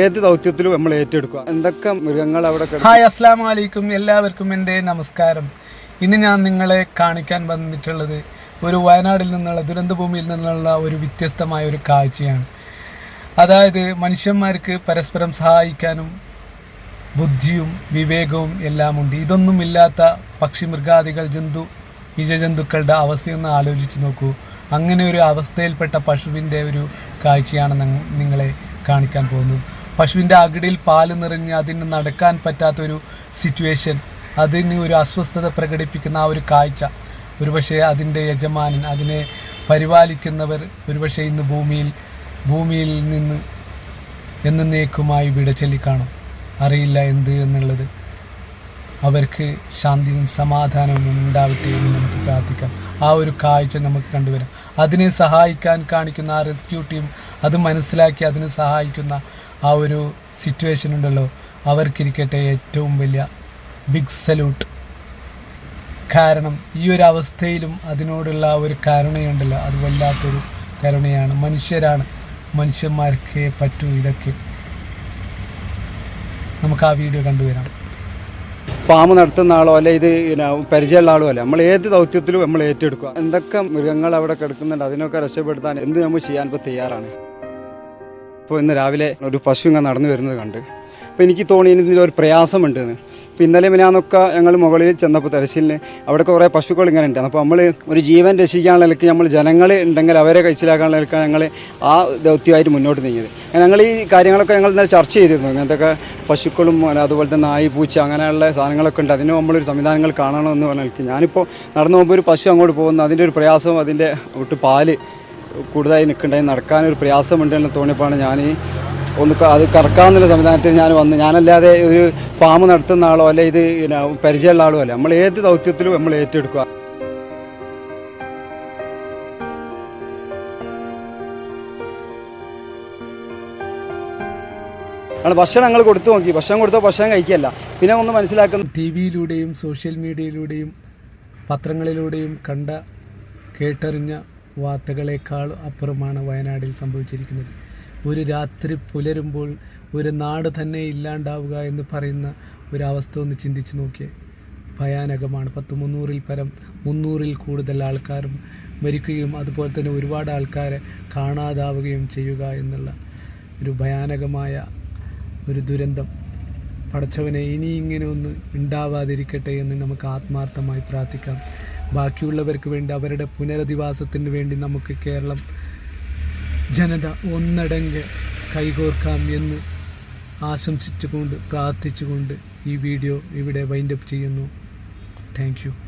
നമ്മൾ ഏറ്റെടുക്കുക. എന്തൊക്കെ മൃഗങ്ങൾ അവിടെ ഹായ് അസ്സാം വലൈക്കും എല്ലാവർക്കും എന്റെ നമസ്കാരം. ഇന്ന് ഞാൻ നിങ്ങളെ കാണിക്കാൻ വന്നിട്ടുള്ളത് ഒരു വയനാടിൽ നിന്നുള്ള ദുരന്തഭൂമിയിൽ നിന്നുള്ള ഒരു വ്യത്യസ്തമായ ഒരു കാഴ്ചയാണ്. അതായത് മനുഷ്യന്മാർക്ക് പരസ്പരം സഹായിക്കാനും ബുദ്ധിയും വിവേകവും എല്ലാമുണ്ട്. ഇതൊന്നും ഇല്ലാത്ത പക്ഷി മൃഗാദികൾ ജന്തു ഇഴജന്തുക്കളുടെ അവസ്ഥയൊന്ന് ആലോചിച്ച് നോക്കൂ. അങ്ങനെ ഒരു അവസ്ഥയിൽപ്പെട്ട പശുവിന്റെ ഒരു കാഴ്ചയാണ് നിങ്ങളെ കാണിക്കാൻ പോകുന്നത്. പശുവിന്റെ അകിടിൽ പാൽ നിറഞ്ഞ് അതിന് നടക്കാൻ പറ്റാത്തൊരു സിറ്റുവേഷൻ അതിന് ഒരു അസ്വസ്ഥത പ്രകടിപ്പിക്കുന്ന ആ ഒരു കാഴ്ച. ഒരുപക്ഷെ അതിന്റെ യജമാനൻ അതിനെ പരിപാലിക്കുന്നവർ ഒരുപക്ഷെ ഇന്ന് ഭൂമിയിൽ ഭൂമിയിൽ നിന്ന് എന്നേക്കുമായി വിട ചൊല്ലിക്കാണും. അറിയില്ല എന്ത് എന്നുള്ളത്. അവർക്ക് ശാന്തിയും സമാധാനവും ഉണ്ടാവട്ടെ എന്ന് നമുക്ക് പ്രാർത്ഥിക്കാം. ആ ഒരു കാഴ്ച നമുക്ക് കണ്ടുവരാം. അതിനെ സഹായിക്കാൻ കാണിക്കുന്ന ആ റെസ്ക്യൂ ടീം അത് മനസ്സിലാക്കി അതിനെ സഹായിക്കുന്ന ആ ഒരു സിറ്റുവേഷൻ ഉണ്ടല്ലോ. അവർക്കിരിക്കട്ടെ ഏറ്റവും വലിയ ബിഗ് സല്യൂട്ട് കാരണം ഈ ഒരു അവസ്ഥയിലും അതിനോടുള്ള ഒരു കരുണയുണ്ടല്ലോ. അത് വല്ലാത്തൊരു കരുണയാണ്. മനുഷ്യരാണ്. മനുഷ്യന്മാർക്ക് പറ്റൂ ഇതൊക്കെ. നമുക്ക് ആ വീഡിയോ കണ്ടുവരാം ഫാം നടത്തുന്ന ആളോ അല്ലെ ഇത് പരിചയമുള്ള ആളോ അല്ല? നമ്മൾ ഏത് ദൗത്യത്തിലും നമ്മൾ ഏറ്റെടുക്കുക. എന്തൊക്കെ മൃഗങ്ങൾ അവിടെ കിടക്കുന്നുണ്ട് അതിനൊക്കെ രക്ഷപ്പെടുത്താൻ എന്ത് നമ്മൾ ചെയ്യാൻ ഇപ്പോൾ തയ്യാറാണ്? ഇപ്പോൾ ഇന്ന് രാവിലെ ഒരു പശു ഇങ്ങനെ നടന്നു വരുന്നത് കണ്ട്. അപ്പോൾ എനിക്ക് തോന്നി ഇതിന്റെ ഒരു പ്രയാസമുണ്ട് എന്ന് ഇപ്പോൾ ഇന്നലെ മിനാന്നൊക്കെ ഞങ്ങൾ മുകളിൽ ചെന്നപ്പോൾ തെരച്ചിലിന് അവിടെ കുറേ പശുക്കൾ ഇങ്ങനെ ഉണ്ട്. അപ്പോൾ നമ്മൾ ഒരു ജീവൻ രക്ഷിക്കാനുള്ള നിലയ്ക്ക് നമ്മൾ ജനങ്ങൾ ഉണ്ടെങ്കിൽ അവരെ കഴിച്ചിലാക്കാനുള്ള നിലയ്ക്കാണ് ഞങ്ങൾ ആ ദൗത്യമായിട്ട് മുന്നോട്ട് നീങ്ങിയത്. ഞങ്ങൾ ഈ കാര്യങ്ങളൊക്കെ ഞങ്ങൾ ഇന്നലെ ചർച്ച ചെയ്തിരുന്നു. ഇങ്ങനത്തെ പശുക്കളും അതുപോലെ തന്നെ നായി പൂച്ച അങ്ങനെയുള്ള സാധനങ്ങളൊക്കെ ഉണ്ട്. അതിന് നമ്മളൊരു സംവിധാനങ്ങൾ കാണണമെന്ന് പറഞ്ഞാൽ ഞാനിപ്പോൾ നടന്നു പോകുമ്പോൾ ഒരു പശു അങ്ങോട്ട് പോകുന്നു. അതിന്റെ ഒരു പ്രയാസവും അതിന്റെ വിട്ട് പാൽ കൂടുതലായി നിൽക്കണ്ടായി നടക്കാനൊരു പ്രയാസമുണ്ടെന്ന് തോന്നിയപ്പോഴാണ് ഞാൻ ഒന്ന് അത് കറക്കാമെന്നുള്ള സംവിധാനത്തിൽ ഞാൻ വന്ന് ഞാനല്ലാതെ ഒരു ഫാം നടത്തുന്ന ആളോ അല്ലെ ഇത് പരിചയമുള്ള ആളോ അല്ല. നമ്മൾ ഏത് ദൗത്യത്തിലും നമ്മൾ ഏറ്റെടുക്കുക. ഭക്ഷണം ഞങ്ങൾ കൊടുത്തു നോക്കി. ഭക്ഷണം കൊടുത്തോ ഭക്ഷണം കഴിക്കല്ല പിന്നെ ഒന്ന് മനസ്സിലാക്കുന്നു ടി വിയിലൂടെയും സോഷ്യൽ മീഡിയയിലൂടെയും പത്രങ്ങളിലൂടെയും കണ്ട കേട്ടറിഞ്ഞ വാർത്തകളെക്കാൾ അപ്പുറമാണ് വയനാടിൽ സംഭവിച്ചിരിക്കുന്നത്. ഒരു രാത്രി പുലരുമ്പോൾ ഒരു നാട് തന്നെ ഇല്ലാണ്ടാവുക എന്ന് പറയുന്ന ഒരവസ്ഥ ഒന്ന് ചിന്തിച്ച് നോക്കിയേ. ഭയാനകമാണ്. പത്ത് മുന്നൂറിൽ പരം മുന്നൂറിൽ കൂടുതൽ ആൾക്കാരും മരിക്കുകയും അതുപോലെ തന്നെ ഒരുപാട് ആൾക്കാരെ കാണാതാവുകയും ചെയ്യുക എന്നുള്ള ഒരു ഭയാനകമായ ഒരു ദുരന്തം. പടച്ചവനെ ഇനി ഇങ്ങനെ ഒന്ന് ഉണ്ടാവാതിരിക്കട്ടെ എന്ന് നമുക്ക് ആത്മാർത്ഥമായി പ്രാർത്ഥിക്കാം. ബാക്കിയുള്ളവർക്ക് വേണ്ടി അവരുടെ പുനരധിവാസത്തിന് വേണ്ടി നമുക്ക് കേരളം ജനത ഒന്നടങ്ക് കൈകോർക്കാം എന്ന് ആശംസിച്ചുകൊണ്ട് പ്രാർത്ഥിച്ചുകൊണ്ട് ഈ വീഡിയോ ഇവിടെ വൈൻഡപ്പ് ചെയ്യുന്നു. താങ്ക്